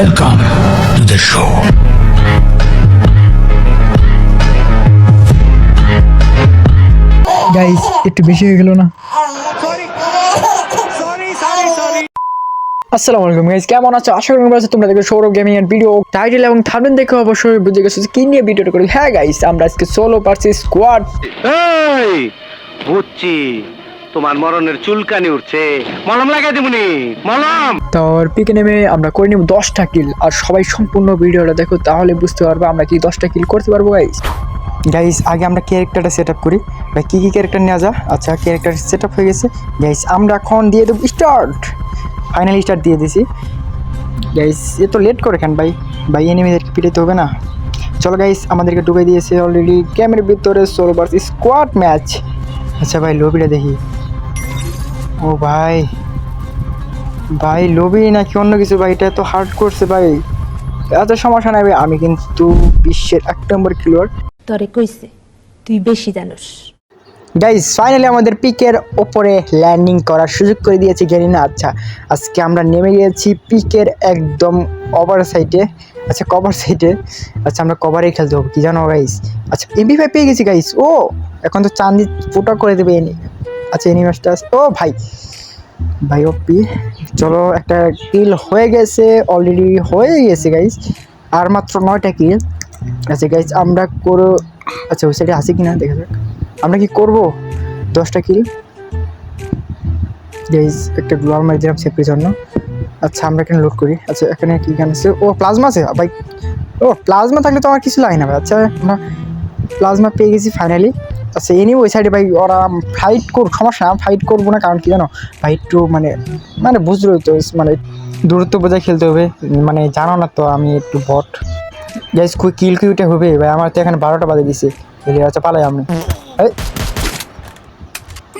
Welcome to the show. Guys একটু বেশি হয়ে গেল না? আসসালামু আলাইকুম গাইস কেমন আছো? আশা করি ভালো আছো। তোমরা দেখো সৌরভ গেমিং এর ভিডিও টাইটেল এবং থাম্বনেল দেখে অবশ্যই বুঝে গেছো যে কি নিয়ে ভিডিওটা করি। হ্যাঁ গাইস আমরা আজকে সোলো ভার্সেস স্কোয়াড এই বুঝছি। তোমার মরণের চুলকানি উঠছে। মলম লাগাই দিবনি মলম! তার পিকে নেমে আমরা করে নিব দশটা কিল আর সবাই সম্পূর্ণ ভিডিওটা দেখো তাহলে বুঝতে পারব আমরা কি দশটা কিল করতে পারব গাইস গাইস আগে আমরা ক্যারেক্টারটা সেট আপ করি। ভাই কী কী ক্যারেক্টার নেওয়া যা আচ্ছা ক্যারেক্টার সেট আপ হয়ে গেছে। গাইস আমরা এখন দিয়ে দেবো স্টার্ট ফাইনালি স্টার্ট দিয়ে দিছি। গাইস এ তো লেট করে কেন ভাই? ভাই এনিমিদেরকে পিটাইতে হবে না। চলো গাইস আমাদেরকে ডুবে দিয়েছে অলরেডি গেমের ভিতরে সোলো ভার্স স্কোয়াড ম্যাচ আচ্ছা ভাই লবিটা দেখি। ও ভাই। ভাই লবি নাকি অন্য কিছু? ভাই এটা তো হার্ড করছে ভাই। এত সমস্যা নাই ভাই। আমি কিন্তু বিশ্বের এক নম্বর খেলোয়াড়। তরে কইছে তুই বেশি জানোস। গাইজ ফাইনালি আমাদের পিকের ওপরে ল্যান্ডিং করার সুযোগ করে দিয়েছে গেরিনা আচ্ছা আজকে আমরা নেমে গিয়েছি পিকের একদম ওভার সাইডে আচ্ছা কভার সাইডে আচ্ছা আমরা কভারেই খেলতে হবে কি জানো গাইস আচ্ছা এমবি ফাইভ পেয়ে গেছি গাইস ও এখন তো চান্দি ফুটা করে দেবে এনি। আচ্ছা এনিমাসটা ও ভাই ভাই ওপি চলো একটা কিল হয়ে গেছে অলরেডি হয়ে গেছে গাইস আর মাত্র নয়টা কিল আচ্ছা গাইস আমরা করো আচ্ছা ওই সাইডে আসি কি না দেখা যাক। আমরা কি করব? দশটা কিল গাইস একটা গ্লোয়াল মারি দিলাম সেফটির জন্য। আচ্ছা আমরা এখানে লোড করি। আচ্ছা এখানে কি গান আছে? ও প্লাজমা আছে? ভাই, ও প্লাজমা থাকলে তো আমার কিছু লাগে না ভাই আচ্ছা আমরা প্লাজমা পেয়ে গেছি ফাইনালি আচ্ছা এনি ওই সাইডে ভাই ওরা ফাইট করুক সমস্যা না ফাইট করবো না কারণ কি জানো ভাই একটু মানে মানে বুঝলোই তো মানে দূরত্ব বোঝায় খেলতে হবে মানে জানো না তো আমি একটু বট গাইস কুই কিল কিউটা হবে ভাই আমার তো এখানে বারোটা বাজে দিছে এলে আচ্ছা পালাই আমি এই,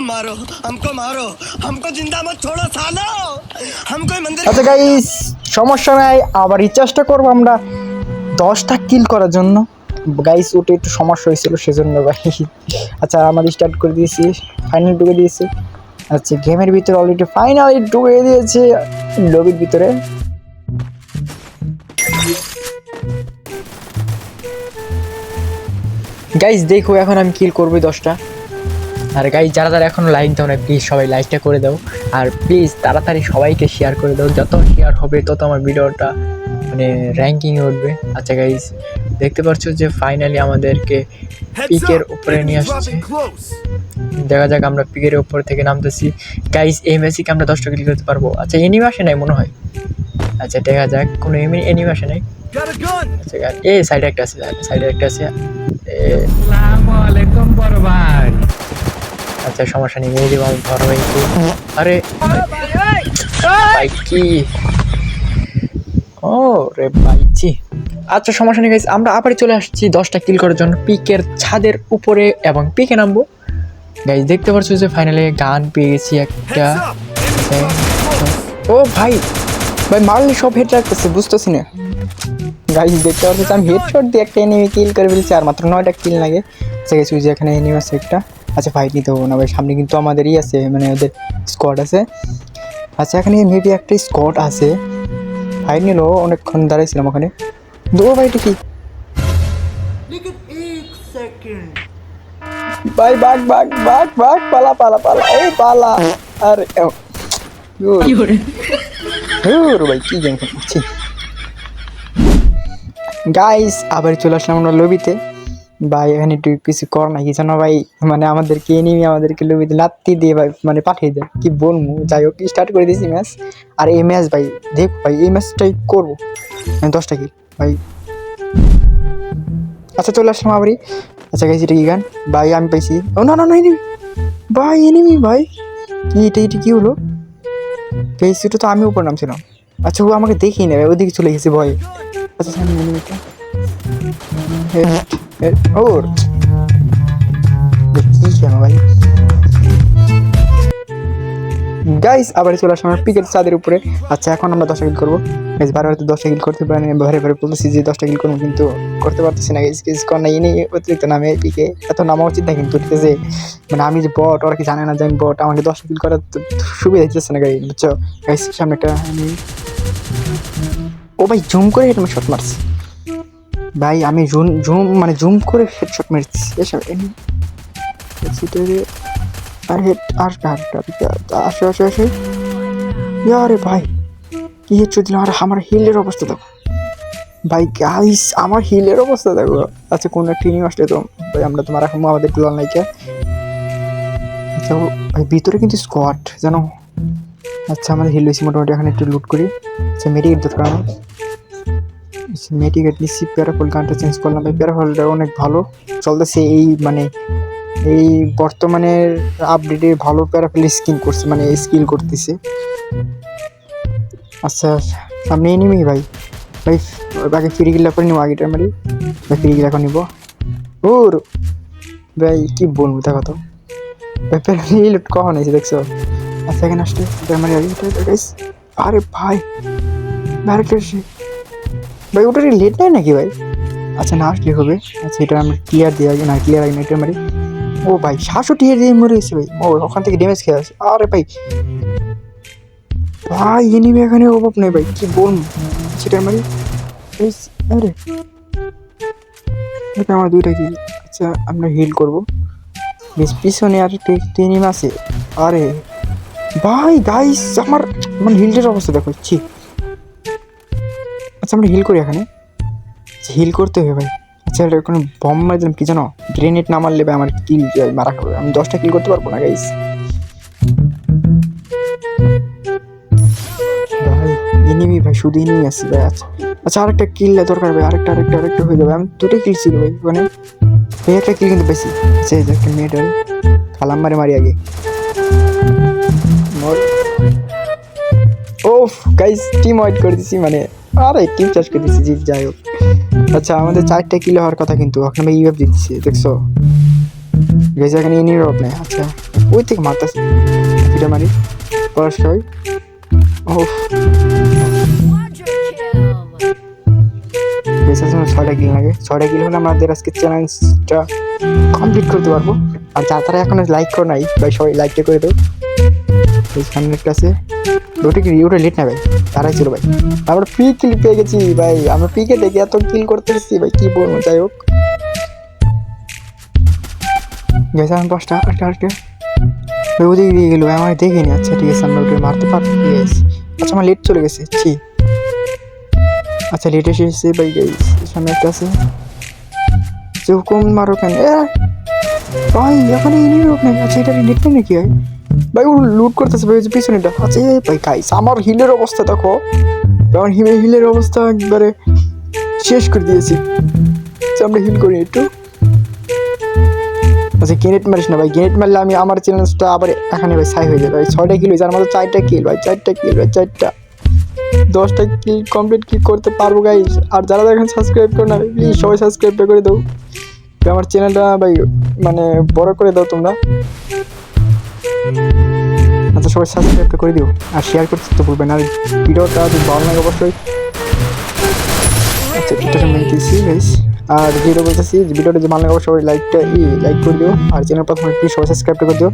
मारो हमको मारो हमको जिंदा मत छोड़ो सालो हम कोई मंदिर আচ্ছা গাইস সমস্যা নাই আবার চেষ্টা করবো আমরা দশটা কিল করার জন্য গাইস ওটা একটু সমস্যা হয়েছিল, সেজন্য ভাই। আচ্ছা আমাদের স্টার্ট করে দিয়েছি ফাইনাল ঢুকে দিয়েছি। আচ্ছা গেমের ভিতরে অলরেডি ফাইনালি ঢুকে দিয়েছে লবির ভিতরে। গাইস দেখো, এখন আমি কিল করব দশটা। আর গাইজ যারা যারা এখনও লাইক দাও না প্লিজ সবাই লাইকটা করে দাও। আর প্লিজ তাড়াতাড়ি সবাইকে শেয়ার করে দাও। যত শেয়ার হবে, তত আমার ভিডিওটা মানে র্যাঙ্কিংয়ে উঠবে। আচ্ছা গাইজ দেখতে পাচ্ছ যে ফাইনালি আমাদেরকে পিকের উপরে নিয়ে আসছে। দেখা যাক আমরা পিকের উপর থেকে নামতেছি। গাইজ এই ম্যাচে কি আমরা দশটা ক্লিক করতে পারব। আচ্ছা এনিমে আসে নাই মনে হয়? আচ্ছা দেখা যাক কোনো এমনি এনিমে আসে নাই? আচ্ছা guys, এই সাইডে একটা আছে সাইডে একটা আছে। এ, Assalamualaikum বড় ভাই। আচ্ছা সমস্যা নেই মেরে দেবো আমি ধরো আরে ভাই কি? ও রে ভাইছি আচ্ছা সমস্যা নেই guys, আমরা আবার চলে আসছি দশটা কিল করার জন্য। পিকের ছাদের উপরে এবং পিকে নামবো। গাইজ দেখতে পাচ্ছ যে ফাইনালে গান পেয়ে গেছি একটা ও ভাই ভাই মারলে সব হেড রাখতেছে বুঝতেছি না। গাইজ দেখতে পাচ্ছ আমি হেডশট দিয়ে একটা এনিমি কিল করে ফেলছি আর মাত্র নয়টা কিল লাগে। আচ্ছা গেছি যে এখানে এনিমি আছে একটা। আচ্ছা ফাইট নিতে হব না ভাই সামনে কিন্তু আমাদেরই আছে মানে ওদের স্কোয়াড আছে। আচ্ছা এখানে মেবি একটা স্কোয়াড আছে। ফাইট নিল অনেকক্ষণ দাঁড়াইছিলাম ওখানে। দো ভাই এটা কি? ভাই বাঘ বাঘ বাঘ বাঘ পালা পালা পালা এই পালা আরে ভাই কি গেম খেলছি। গাইস আবার চলে আসলাম আমরা লবিতে। ভাই, এখানে একটু কিছু কর না, কি জানো ভাই? মানে আমাদেরকে এনিমি আমাদেরকে লবিতে লাত্তি দিয়ে ভাই মানে পাঠিয়ে দেয় কি বলব? যাই হোক স্টার্ট করে দিয়েছি ম্যাচ আর এই ম্যাচ ভাই, দেখ ভাই, এই ম্যাচটাই করব। আমি দশটা কি ভাই। আচ্ছা চলে আসলাম আবারই। আচ্ছা গাইছি এটা কি গান? ভাই, আমি পাইছি। ও, না না না এনিমি ভাই এনিমি ভাই। কি এটা এটা কি হলো? পেয়েছি তো আমি উপর নামছিলাম। আচ্ছা ও আমাকে দেখেই নেবে, ওদিকে চলে গেছে, ভয়। আচ্ছা ওর। গাইস আবার চলে আসলাম পিকের চাঁদের উপরে। আচ্ছা এখন আমরা দশটা কিল করব। গাইস বারবার তো দশটা কিল করতে পারি বারে বারে বলতেছি যে দশটা কিল করব, কিন্তু করতে পারতেছি না গাইস কিছু কর না ইনি অতিরিক্ত নামে পিকে এত নামা উচিত না কিন্তু যে মানে আমি যে বট ওরা কি জানে না যে আমি বট আমাকে দশটা কিল করার সুবিধা দিতেছে না গাই বুঝছ? গাইস সামনে একটা। ও ভাই, জুম করে হেড শট মারছি। ভাই, আমি জুম জুম মানে জুম করে হেড শট মারছি এসব আর হেড আর আসে আসে আসে। আরে ভাই, কি হেড দিলাম আর আমার হিলের অবস্থা দেখো। ভাই গাইস আমার হিলের অবস্থা দেখো। আচ্ছা কোন একটা টিম আসলে তো, ভাই, আমরা তোমার এখন আমাদেরগুলো নাইকে আচ্ছা ও- ভাই, ভিতরে কিন্তু স্কোয়াড জানো? আচ্ছা আমাদের হিল হয়েছি মোটামুটি, এখন একটু লুট করি। আচ্ছা মেডিকেট দরকার মেডিকেট নিচ্ছি প্যারাফল গানটা চেঞ্জ করলাম ভাই প্যারাফলটা অনেক ভালো। চলতেছে এই মানে এই বর্তমানের আপডেটে ভালো প্যারাফল স্কিন করছে মানে স্কিল করতেছে। আচ্ছা সামনে এনিমি ভাই। ভাই, আগে ফ্রি গিলা করে নিবো আগেটার মারি। ভাই ফ্রি গিলা করে নিবো। ওর, ভাই, কি বলব তো। ব্যাপার লুট কখন হয়েছে, দেখছ? আচ্ছা এখানে আসলে আগে আরে ভাই ব্যারেক্টার ভাই, ওটা লেট নাই নাকি ভাই? আচ্ছা না আসলে হবে। আচ্ছা এটা আমরা ক্লিয়ার দিয়ে আগে না ক্লিয়ার আগে এটা মারি। ও ভাই, সাতষট্টি দিয়ে মরে গেছে ভাই। ও, ওখান থেকে ড্যামেজ খেয়ে আসে। আরে ভাই। ভাই এনিমি এখানে অভাব নেই ভাই। কি বল সেটার মারি। আরে। এটা আমার দুইটা কি আচ্ছা আমরা হিল করব। বেশ, পিছনে আর এনিমি আছে। আরে। ভাই গাইস আমার মানে হিলটার অবস্থা দেখো। ছি। আচ্ছা আমরা হিল করি এখানে। হিল করতে হবে ভাই। আচ্ছা এটা কোনো বম মারি দিলাম কি জানো? গ্রেনেড না মারলে ভাই আমার কিল মারা খাবে। আমি দশটা কিল করতে পারব না গাইস এনিমি ভাই, শুধু এনিমি আসছে ভাই আচ্ছা। আচ্ছা আরেকটা কিল দরকার ভাই, আরেকটা আরেকটা আরেকটা হয়ে যাবে। আমি দুটো কিল ছিল ভাই ওখানে ভাই একটা কিল কিন্তু বেশি। আচ্ছা এই একটা মেয়েটার খালাম মারে মারি আগে। ওফ গাইস টিম ওয়াইট করে দিছি মানে আরে টিম চার্জ করে দিছি জি যাই হোক। আচ্ছা আমাদের চারটা কিলো হওয়ার কথা কিন্তু এখন আমি ইউএফ দিচ্ছি দেখছ? গেছে এখানে ইনির অফ নেই আচ্ছা। ওই থেকে মারতেছে এটা মারি। বেশ আছে না, ছয়টা কিল লাগে। ছয়টা কিল হলে আমাদের আজকে চ্যালেঞ্জটা কমপ্লিট করতে পারব। আর যা তারা এখন লাইক করে নাই ভাই সবাই লাইকটা করে দাও। এই সামনের কাছে। ওটা কি ওটা লেট না ভাই তারাই ছিল ভাই। আমরা পি কিল পেয়ে গেছি ভাই। আমরা পিকে দেখে এত কিল করতে এসেছি ভাই, কি বলব? যাই হোক। গেছে এখন দশটা, আটটা আটটা। ভাই ওদিকে দিয়ে গেলো আমার দেখিনি। আচ্ছা ঠিক আছে, আমরা ওটা মারতে পারব। আচ্ছা আমার লেট চলে গেছে। ছি। আচ্ছা লেট এসে এসেছে ভাই গাইস সামনে একটা আছে যে হুকুম মারো কেন ভাই এখানে ইনি লোক নাই আচ্ছা এটা নেট নাকি ভাই? ভাই ও লুট করতেছে ভাই পিছনেটা আচ্ছা ভাই গাইস আমার হিলের অবস্থা দেখো। আমার হিমের হিলের অবস্থা একবারে শেষ করে দিয়েছি। আচ্ছা, আমরা হিল করি একটু। আচ্ছা গ্রেনেড মারিস না ভাই গ্রেনেড মারলে আমি আমার চ্যালেঞ্জটা আবার এখানে ভাই সাই হয়ে যাবে। ভাই ছয়টা কিল হয়েছে আর মাত্র চারটা কিল ভাই চারটা কিল ভাই চারটা। দশটা কিল কমপ্লিট কি করতে পারব গাইস আর যারা দেখেন সাবস্ক্রাইব করে না প্লিজ সবাই সাবস্ক্রাইবটা করে দাও। আমার চ্যানেলটা ভাই মানে বড় করে দাও তোমরা। আচ্ছা সবাই সাবস্ক্রাইবটা করে দিও আর শেয়ার করতে তো ভুলবেন আর ভিডিওটা যদি ভালো লাগে অবশ্যই। আচ্ছা ভিডিওটা মেনে দিয়েছি গাইস আর ভিডিও বলতেছি ভিডিওটা যদি ভালো লাগে অবশ্যই লাইকটা ই লাইক করে দিও। আর চ্যানেল প্রথমে প্লিজ সবাই সাবস্ক্রাইবটা করে দিও।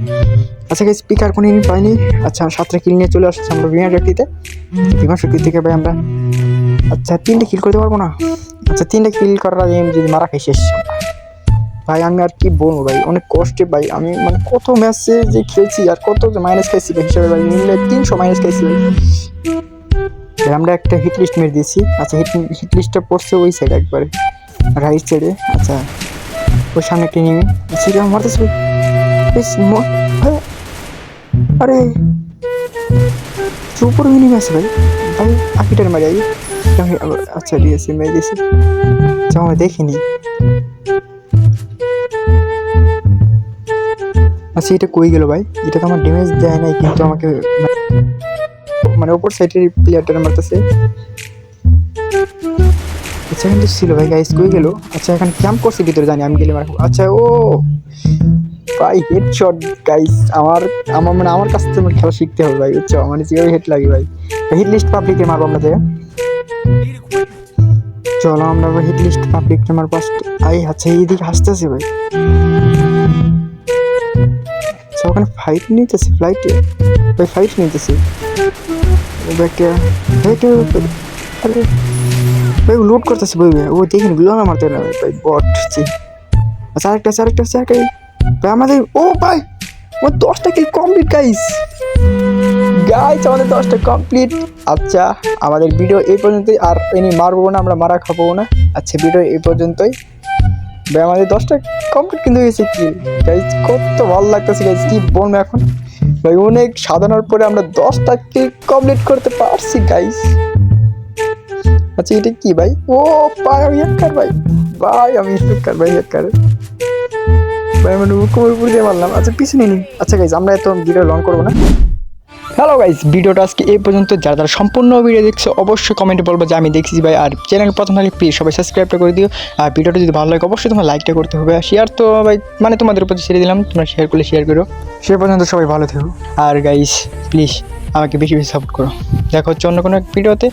আচ্ছা গাইস স্পিকার কোনো ইনি পাইনি। আচ্ছা সাতটা কিল নিয়ে চলে আসছে আমরা বিমান শক্তিতে বিমান শক্তি থেকে ভাই আমরা। আচ্ছা তিনটে কিল করতে পারব না। আচ্ছা তিনটে কিল করার আগে যদি মারা খাই, শেষ। ভাই আমি আর কি বলব ভাই? অনেক কষ্টে ভাই। আমি মানে কত ম্যাচে যে খেলছি আর কত মাইনাস খাইছি ভাই হিসাবে ভাই। মিললে তিনশো মাইনাস খাইছি ভাই। আমরা একটা হিট লিস্ট মেরে দিয়েছি। আচ্ছা হিট হিট লিস্টটা পড়ছে ওই সাইড একবারে। রাইট সাইডে আচ্ছা ওই সামনে একটা নেমে সেটা মারতেছে ভাই। ভাই, আরে সুপার মিনিম আছে ভাই। ভাই আকিটার মারি আচ্ছা দিয়েছি মেরে দিয়েছি। আচ্ছা আমরা দেখিনি আচ্ছা এটা কই গেল ভাই? এটা তো আমার ড্যামেজ দেয় নাই, কিন্তু আমাকে মানে- মানে ওপর সাইডের প্লেয়ারটা মারতেছে। আচ্ছা কিন্তু ছিল ভাই গাইস কই গেল? আচ্ছা এখন ক্যাম্প করছে, ভিতরে জানি, আমি গেলে মারবো। আচ্ছা ও! ভাই হেড শট গাইস আমার আমার মানে আমার কাছ থেকে খেলা শিখতে হবে ভাই, বুঝছ? মানে যেভাবে হেড লাগে ভাই। হিট লিস্ট পাবলিকে মারবো আমরা থেকে চলো, আমরা হিট লিস্ট পাবলিক আমার পাঁচটা আই আচ্ছা এইদিকে আসতেছে ভাই। ওখানে ফাইট নিতেছে ফ্লাইটে ভাই ফাইট নিতেছে। আরে ভাই লুট করতেছে ভাই ও দেখিনি গুলো না মারতে না ভাই বট আচ্ছা আরেকটা আছে, আরেকটা আছে, আরেকটা ভাই আমাদের ও ভাই ও দশটা কিল কমপ্লিট গাইস গাইস আমাদের দশটা কমপ্লিট আচ্ছা আমাদের ভিডিও এই পর্যন্তই। আর এনি মারবো না আমরা মারা খাব না। আচ্ছা ভিডিও এই পর্যন্তই। ভাই আমাদের দশটা কমপ্লিট কিন্তু হয়েছে কি? গাইস কত ভালো লাগতেছে গাইজ কি বলব এখন? ভাই, অনেক সাধনার পরে আমরা দশটা কি কমপ্লিট করতে পারছি গাইস আচ্ছা এটা কি ভাই? ও, ভাই, আমি হেক্কার ভাই। ভাই, আমি হেক্কার ভাই হেক্কার ভাই আমি উপর উপর দিয়ে মারলাম। আচ্ছা পিছনে নিন। আচ্ছা গাইজ আমরা এত ভিডিও লং করব না। হ্যালো গাইস ভিডিওটা আজকে এই পর্যন্ত। যারা যারা সম্পূর্ণ ভিডিও দেখছ, অবশ্যই কমেন্টে বলব যে আমি দেখছি ভাই। আর চ্যানেল প্রথম হলে প্লিজ সবাই সাবস্ক্রাইবটা করে দিও। আর ভিডিওটা যদি ভালো লাগে, অবশ্যই তোমার লাইকটা করতে হবে। আর শেয়ার তো ভাই মানে তোমাদের উপর ছেড়ে দিলাম। তোমরা শেয়ার করলে শেয়ার করো। সে পর্যন্ত সবাই ভালো থেকো। আর গাইস প্লিজ আমাকে বেশি বেশি সাপোর্ট করো। দেখো হচ্ছে অন্য কোনো এক ভিডিওতে